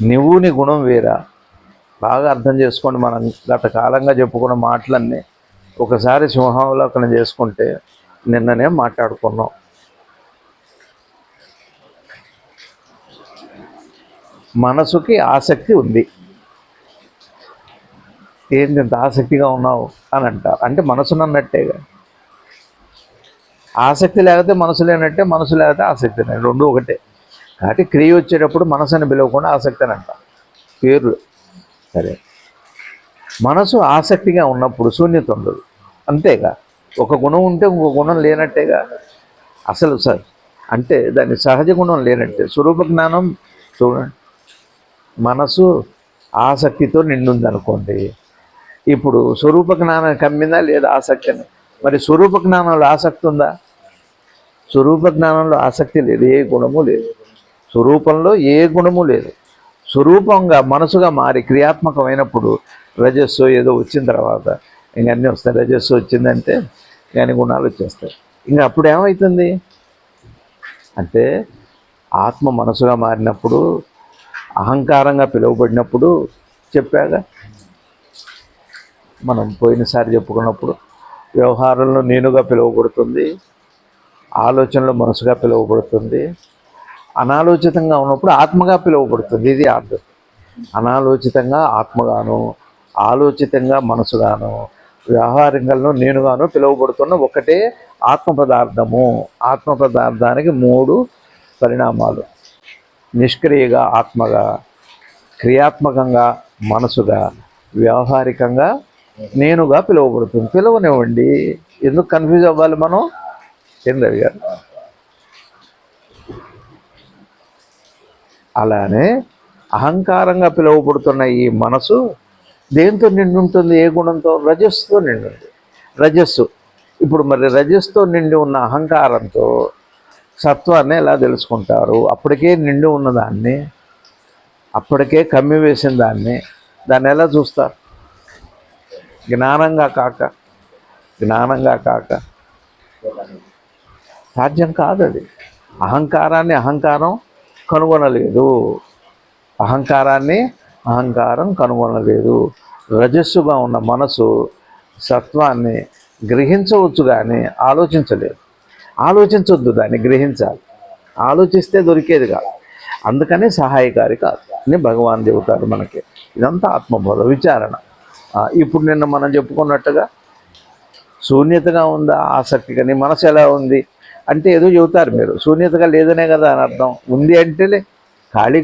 నువ్వు నీ గుణం వేరా? బాగా అర్థం చేసుకోండి మనం. గత కాలంగా చెప్పుకున్న మాటలన్నీ ఒకసారి సింహావలోకనం చేసుకుంటే నిన్ననే మాట్లాడుకున్నాం. మనసుకి ఆసక్తి ఉంది. ఏంటి ఇంత ఆసక్తిగా ఉన్నావు అని అంటారు. అంటే మనసునన్నట్టేగా ఆసక్తి లేకపోతే మనసు లేనట్టే మనసు లేకపోతే ఆసక్తి రెండు ఒకటే. కాబట్టి క్రియ వచ్చేటప్పుడు మనసు అని పిలవకుండా ఆసక్తి అని అంట. పేర్లు. సరే. మనసు ఆసక్తిగా ఉన్నప్పుడు శూన్యత ఉండదు. అంతేగా. ఒక గుణం ఉంటే ఇంకో గుణం లేనట్టేగా. అసలు సార్ అంటే దాని సహజ గుణం లేనట్టే. స్వరూప జ్ఞానం చూడండి. మనసు ఆసక్తితో నిండుంది అనుకోండి ఇప్పుడు స్వరూప జ్ఞానం కమ్మిందా లేదా ఆసక్తిని మరి స్వరూప జ్ఞానంలో ఆసక్తి ఉందా? స్వరూప జ్ఞానంలో ఆసక్తి లేదు. ఏ గుణము లేదు. స్వరూపంలో ఏ గుణము లేదు. స్వరూపంగా మనసుగా మారి క్రియాత్మకమైనప్పుడు రజస్సు ఏదో వచ్చిన తర్వాత ఇంక అన్నీ వస్తాయి. రజస్సు వచ్చిందంటే కానీ అన్ని గుణాలు వచ్చేస్తాయి. ఇంకా అప్పుడు ఏమవుతుంది అంటే ఆత్మ మనసుగా మారినప్పుడు అహంకారంగా పిలువబడినప్పుడు చెప్పాగా. మనం పోయినసారి చెప్పుకున్నప్పుడు వ్యవహారంలో నేనుగా పిలువబడుతుంది ఆలోచనలో మనసుగా పిలువబడుతుంది అనాలోచితంగా ఉన్నప్పుడు ఆత్మగా పిలువబడుతుంది. ఇది అర్థం. అనాలోచితంగా ఆత్మగాను ఆలోచితంగా మనసుగాను వ్యవహారంలో నేనుగాను పిలువబడుతున్న ఒకటే ఆత్మ పదార్థము ఆత్మ పదార్థానికి మూడు పరిణామాలు. నిష్క్రియగా ఆత్మగా క్రియాత్మకంగా మనసుగా వ్యవహారికంగా నేనుగా పిలువబడుతుంది. పిలువనివ్వండి. ఎందుకు కన్ఫ్యూజ్ అవ్వాలి మనం? ఏం గారు అలానే అహంకారంగా పిలువబడుతున్న ఈ మనసు దేంతో నిండి ఉంటుంది ఏ గుణంతో? రజస్సుతో నిండి ఉంది రజస్సు. ఇప్పుడు మరి రజస్సుతో నిండి ఉన్న అహంకారంతో సత్వాన్ని ఎలా తెలుసుకుంటారు? అప్పటికే నిండి ఉన్న దాన్ని అప్పటికే కమ్మి వేసిన దాన్ని దాన్ని ఎలా చూస్తారు? జ్ఞానంగా కాక జ్ఞానంగా కాక. సాధ్యం కాదు అది అహంకారాన్ని అహంకారం కనుగొనలేదు. అహంకారాన్ని అహంకారం కనుగొనలేదు. రజస్సుగా ఉన్న మనసు సత్వాన్ని గ్రహించవచ్చు కానీ ఆలోచించలేదు. ఆలోచించవద్దు దాన్ని గ్రహించాలి. ఆలోచిస్తే దొరికేది కాదు. అందుకని సహాయకారి కాదు. అని భగవాన్ చెబుతారు మనకి. ఇదంతా ఆత్మబోధ విచారణ. ఇప్పుడు నిన్న మనం చెప్పుకున్నట్టుగా శూన్యతగా ఉందా ఆసక్తి కానీ మనసు ఎలా ఉంది? అంటే ఏదో చెబుతారు మీరు. శూన్యతగా లేదనే కదా అని అర్థం. ఉంది అంటే ఖాళీ